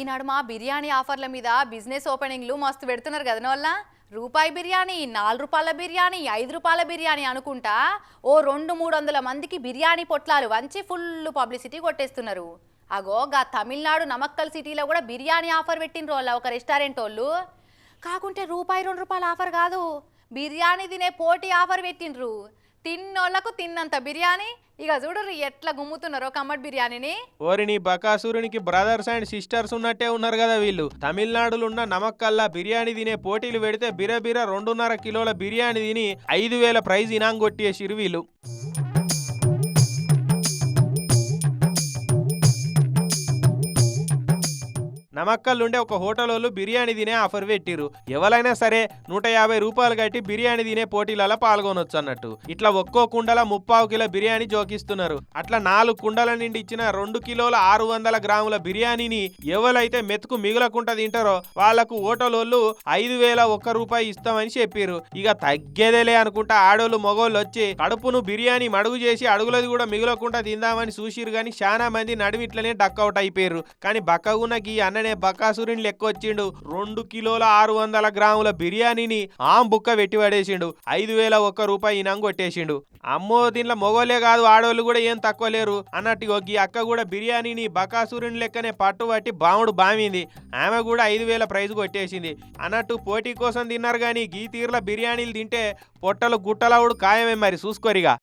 ఈనాడు మా బిర్యానీ ఆఫర్ల మీద బిజినెస్ ఓపెనింగ్లు మస్తు పెడుతున్నారు కదా వల్ల రూపాయి బిర్యానీ నాలుగు రూపాయల బిర్యానీ ఐదు రూపాయల బిర్యానీ అనుకుంటా ఓ రెండు మూడు వందల మందికి బిర్యానీ పొట్లాలు వంచి ఫుల్ పబ్లిసిటీ కొట్టేస్తున్నారు. అగో గా తమిళనాడు నమక్కల్ సిటీలో కూడా బిర్యానీ ఆఫర్ పెట్టిండ్రు వాళ్ళ ఒక రెస్టారెంట్ వాళ్ళు. కాకుంటే రూపాయి రెండు రూపాయల ఆఫర్ కాదు. బిర్యానీ తినే పోటీ ఆఫర్ పెట్టిండ్రు. తిన్నోళ్ళకు తిన్నంత బిర్యానీ? ఇక చూడరు ఎట్లా గుమ్ముతున్నారో కమ్మటి బిర్యానీని. ఓరిని బకాసురునికి బ్రదర్స్ అండ్ సిస్టర్స్ ఉన్నట్టే ఉన్నారు కదా వీళ్ళు. తమిళనాడులో ఉన్న నమక్కల్లా బిర్యానీ తినే పోటీలు పెడితే బిరబిర రెండున్నర కిలోల బిర్యానీ తిని ఐదు వేల ప్రైజ్ ఇనాం కొట్టేసిరు వీళ్ళు. నమక్కల్లుండే ఒక హోటల్ వాళ్ళు బిర్యానీ తినే ఆఫర్ పెట్టిరు ఎవరైనా సరే నూట యాభై రూపాయలు కట్టి బిర్యానీ తినే పోటీలలో పాల్గొనొచ్చు అన్నట్టు ఇట్లా ఒక్కో కుండల ముప్పావు కిలో బిర్యానీ జోకిస్తున్నారు. అట్లా నాలుగు కుండల నుండి ఇచ్చిన రెండు కిలోల ఆరు వందల గ్రాముల బిర్యానీని ఎవరైతే మెతుకు మిగులకుండా తింటారో వాళ్ళకు హోటల్ వాళ్ళు ఐదు వేల ఒక్క రూపాయి ఇస్తామని చెప్పారు ఇక తగ్గేదేలే అనుకుంటా ఆడోళ్ళు మగోళ్ళు వచ్చి కడుపును బిర్యానీ మడుగు చేసి అడుగులది కూడా మిగులకుండా తిందామని చూసిరు కానీ చాలా మంది నడుమిట్లనే డక్అవుట్ అయిపోయారు కానీ బక్కగున్నకి ఈ అనే బకాసురుని లెక్క వచ్చిండు రెండు కిలోల ఆరు వందల గ్రాముల బిర్యానీని ఆం బుక్క పెట్టి పడేసిండు. ఐదు వేల ఒక్క రూపాయి ఇనాం కొట్టేసిండు. అమ్మో దీంట్లో మొగోలే కాదు ఆడోళ్ళు కూడా ఏం తక్కువ లేరు. అన్నట్టు ఈ అక్క కూడా బిర్యానీని బకాసురుని లెక్కనే పట్టుబట్టి బాముడు బామింది. ఆమె కూడా ఐదు వేల ప్రైజ్ కొట్టేసింది. అన్నట్టు పోటీ కోసం తిన్నారు కానీ గీ తీర్ల బిర్యానీలు తింటే పొట్టలు గుట్టలవుడు ఖాయమే మరి చూసుకోరిగా.